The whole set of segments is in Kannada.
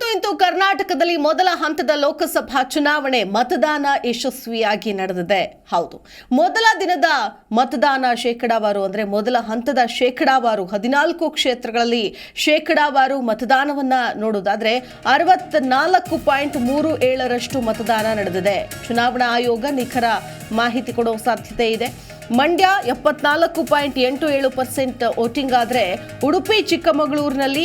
ಅಂತೂ ಇಂದು ಕರ್ನಾಟಕದಲ್ಲಿ ಮೊದಲ ಹಂತದ ಲೋಕಸಭಾ ಚುನಾವಣೆ ಮತದಾನ ಯಶಸ್ವಿಯಾಗಿ ನಡೆದಿದೆ. ಹೌದು, ಮೊದಲ ದಿನದ ಮತದಾನ ಶೇಕಡಾವಾರು ಅಂದ್ರೆ ಮೊದಲ ಹಂತದ ಶೇಕಡಾವಾರು ಹದಿನಾಲ್ಕು ಕ್ಷೇತ್ರಗಳಲ್ಲಿ ಶೇಕಡಾವಾರು ಮತದಾನವನ್ನ ನೋಡೋದಾದ್ರೆ ಅರವತ್ನಾಲ್ಕು ಪಾಯಿಂಟ್ ಮೂರು ಏಳರಷ್ಟು ಮತದಾನ ನಡೆದಿದೆ. ಚುನಾವಣಾ ಆಯೋಗ ನಿಖರ ಮಾಹಿತಿ ಕೊಡೋ ಸಾಧ್ಯತೆ ಇದೆ. ಮಂಡ್ಯ ಎಪ್ಪತ್ನಾಲ್ಕು ಪಾಯಿಂಟ್ ಎಂಟು ಏಳು ಪರ್ಸೆಂಟ್ ವೋಟಿಂಗ್ ಆದರೆ ಉಡುಪಿ ಚಿಕ್ಕಮಗಳೂರಿನಲ್ಲಿ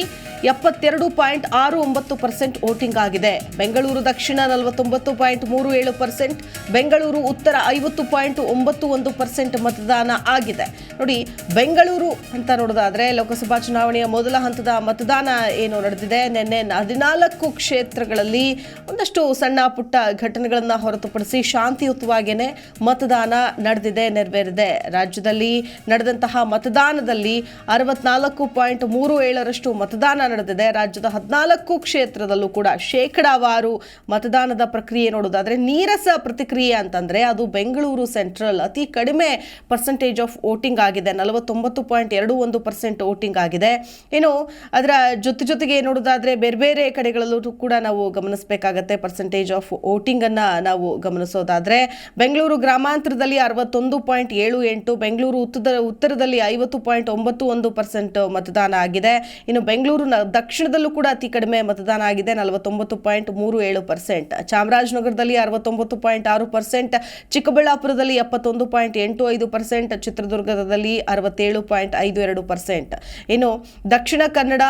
ಎಪ್ಪತ್ತೆರಡು ಪಾಯಿಂಟ್ ಆರು ಒಂಬತ್ತು ಪರ್ಸೆಂಟ್ ವೋಟಿಂಗ್ ಆಗಿದೆ. ಬೆಂಗಳೂರು ದಕ್ಷಿಣ ನಲವತ್ತೊಂಬತ್ತು ಪಾಯಿಂಟ್ ಮೂರು ಏಳು ಪರ್ಸೆಂಟ್, ಬೆಂಗಳೂರು ಉತ್ತರ ಐವತ್ತು ಪಾಯಿಂಟ್ ಒಂಬತ್ತು ಒಂದು ಪರ್ಸೆಂಟ್ ಮತದಾನ ಆಗಿದೆ. ನೋಡಿ, ಬೆಂಗಳೂರು ಅಂತ ನೋಡೋದಾದ್ರೆ ಲೋಕಸಭಾ ಚುನಾವಣೆಯ ಮೊದಲ ಹಂತದ ಮತದಾನ ಏನು ನಡೆದಿದೆ? ನಿನ್ನೆ ಹದಿನಾಲ್ಕು ಕ್ಷೇತ್ರಗಳಲ್ಲಿ ಒಂದಷ್ಟು ಸಣ್ಣ ಪುಟ್ಟ ಘಟನೆಗಳನ್ನು ಹೊರತುಪಡಿಸಿ ಶಾಂತಿಯುತವಾಗಿಯೇ ಮತದಾನ ನಡೆದಿದೆ, ನೆರವೇರಿದೆ. ರಾಜ್ಯದಲ್ಲಿ ನಡೆದಂತಹ ಮತದಾನದಲ್ಲಿ ಅರವತ್ನಾಲ್ಕು ಪಾಯಿಂಟ್ ಮೂರು ಏಳರಷ್ಟು ಮತದಾನ ನಡೆದಿದೆ. ರಾಜ್ಯದ ಹದಿನಾಲ್ಕು ಕ್ಷೇತ್ರದಲ್ಲೂ ಕೂಡ ಶೇಕಡಾವಾರು ಮತದಾನದ ಪ್ರಕ್ರಿಯೆ ನೋಡೋದಾದರೆ ನೀರಸ ಪ್ರತಿಕ್ರಿಯೆ ಅಂತಂದರೆ ಅದು ಬೆಂಗಳೂರು ಸೆಂಟ್ರಲ್ ಅತಿ ಕಡಿಮೆ ಪರ್ಸೆಂಟೇಜ್ ಆಫ್ ವೋಟಿಂಗ್ ಆಗಿದೆ. ನಲವತ್ತೊಂಬತ್ತು ಪಾಯಿಂಟ್ ಎರಡು ಒಂದು ಪರ್ಸೆಂಟ್ ವೋಟಿಂಗ್ ಆಗಿದೆ. ಇನ್ನು ಅದರ ಜೊತೆ ಜೊತೆಗೆ ನೋಡೋದಾದರೆ ಬೇರೆ ಬೇರೆ ಕಡೆಗಳಲ್ಲೂ ಕೂಡ ನಾವು ಗಮನಿಸಬೇಕಾಗತ್ತೆ ಪರ್ಸೆಂಟೇಜ್ ಆಫ್ ವೋಟಿಂಗನ್ನು ನಾವು ಗಮನಿಸೋದಾದ್ರೆ. ಬೆಂಗಳೂರು ಗ್ರಾಮಾಂತರದಲ್ಲಿ ಅರವತ್ತೊಂದು ಪಾಯಿಂಟ್ ಏಳು ಎಂಟು, ಬೆಂಗಳೂರು ಉತ್ತರ ಉತ್ತರದಲ್ಲಿ ಐವತ್ತು ಪಾಯಿಂಟ್ ಒಂಬತ್ತು ಒಂದು ಪರ್ಸೆಂಟ್ ಮತದಾನ ಆಗಿದೆ. ಇನ್ನು ಬೆಂಗಳೂರು ದಕ್ಷಿಣದಲ್ಲೂ ಕೂಡ ಅತಿ ಕಡಿಮೆ ಮತದಾನ ಆಗಿದೆ. ನಲವತ್ತೊಂಬತ್ತು ಪಾಯಿಂಟ್ ಮೂರು ಏಳು ಪರ್ಸೆಂಟ್. ಚಾಮರಾಜನಗರದಲ್ಲಿ ಅರವತ್ತೊಂಬತ್ತು ಪಾಯಿಂಟ್ ಆರು ಪರ್ಸೆಂಟ್. ಚಿಕ್ಕಬಳ್ಳಾಪುರದಲ್ಲಿ ಎಪ್ಪತ್ತೊಂದು ಪಾಯಿಂಟ್ ಎಂಟು ಐದು ಪರ್ಸೆಂಟ್. ಚಿತ್ರದುರ್ಗದಲ್ಲಿ ಅರವತ್ತೇಳು ಪಾಯಿಂಟ್ ಐದು ಎರಡು ಪರ್ಸೆಂಟ್. ಇನ್ನು ದಕ್ಷಿಣ ಕನ್ನಡ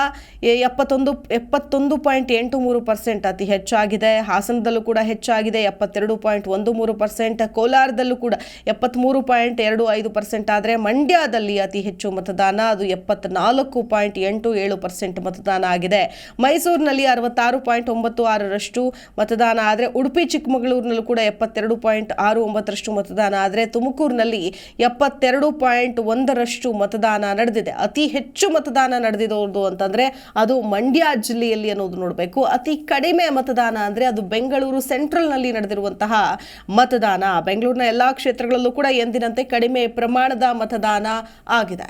ಎಪ್ಪತ್ತೊಂದು ಎಪ್ಪತ್ತೊಂದು ಪಾಯಿಂಟ್ ಎಂಟು ಮೂರು ಪರ್ಸೆಂಟ್ ಅತಿ ಹೆಚ್ಚಾಗಿದೆ. ಹಾಸನದಲ್ಲೂ ಕೂಡ ಹೆಚ್ಚಾಗಿದೆ, ಎಪ್ಪತ್ತೆರಡು ಪಾಯಿಂಟ್ ಒಂದು ಮೂರು ಪರ್ಸೆಂಟ್. ಕೋಲಾರದಲ್ಲೂ ಕೂಡ ಎಪ್ಪತ್ತ್ಮೂರು ಪಾಯಿಂಟ್ ಎರಡು ಐದು ಪರ್ಸೆಂಟ್. ಆದರೆ ಮಂಡ್ಯದಲ್ಲಿ ಅತಿ ಹೆಚ್ಚು ಮತದಾನ, ಅದು ಎಪ್ಪತ್ನಾಲ್ಕು ಪಾಯಿಂಟ್ ಎಂಟು ಏಳು ಪರ್ಸೆಂಟ್ ಮತದಾನ ಆಗಿದೆ ಮೈಸೂರಿನಲ್ಲಿ ಅರವತ್ತಾರು ಪಾಯಿಂಟ್ ಒಂಬತ್ತು ಆರರಷ್ಟು ಮತದಾನ ಆದರೆ ಉಡುಪಿ, ಚಿಕ್ಕಮಗಳೂರಿನಲ್ಲೂ ಕೂಡ ಎಪ್ಪತ್ತೆರಡು ಪಾಯಿಂಟ್ ಆರು ಒಂಬತ್ತರಷ್ಟು ಮತದಾನ ಆದರೆ ತುಮಕೂರಿನಲ್ಲಿ ಎಪ್ಪತ್ತೆರಡು ಪಾಯಿಂಟ್ ಒಂದರಷ್ಟು ಮತದಾನ ನಡೆದಿದೆ. ಅತಿ ಹೆಚ್ಚು ಮತದಾನ ನಡೆದಿರೋದು ಅಂತಂದರೆ ಅದು ಮಂಡ್ಯ ಜಿಲ್ಲೆಯಲ್ಲಿ ಅನ್ನೋದು ನೋಡಬೇಕು. ಅತಿ ಕಡಿಮೆ ಮತದಾನ ಅಂದರೆ ಅದು ಬೆಂಗಳೂರು ಸೆಂಟ್ರಲ್ನಲ್ಲಿ ನಡೆದಿರುವಂತಹ ಮತದಾನ. ಬೆಂಗಳೂರಿನ ಎಲ್ಲ ಕ್ಷೇತ್ರಗಳಲ್ಲೂ ಕೂಡ ಎಂದಿನಂತೆ ಕಡಿಮೆ ಪ್ರಮಾಣದ ಮತದಾನ ಆಗಿದೆ.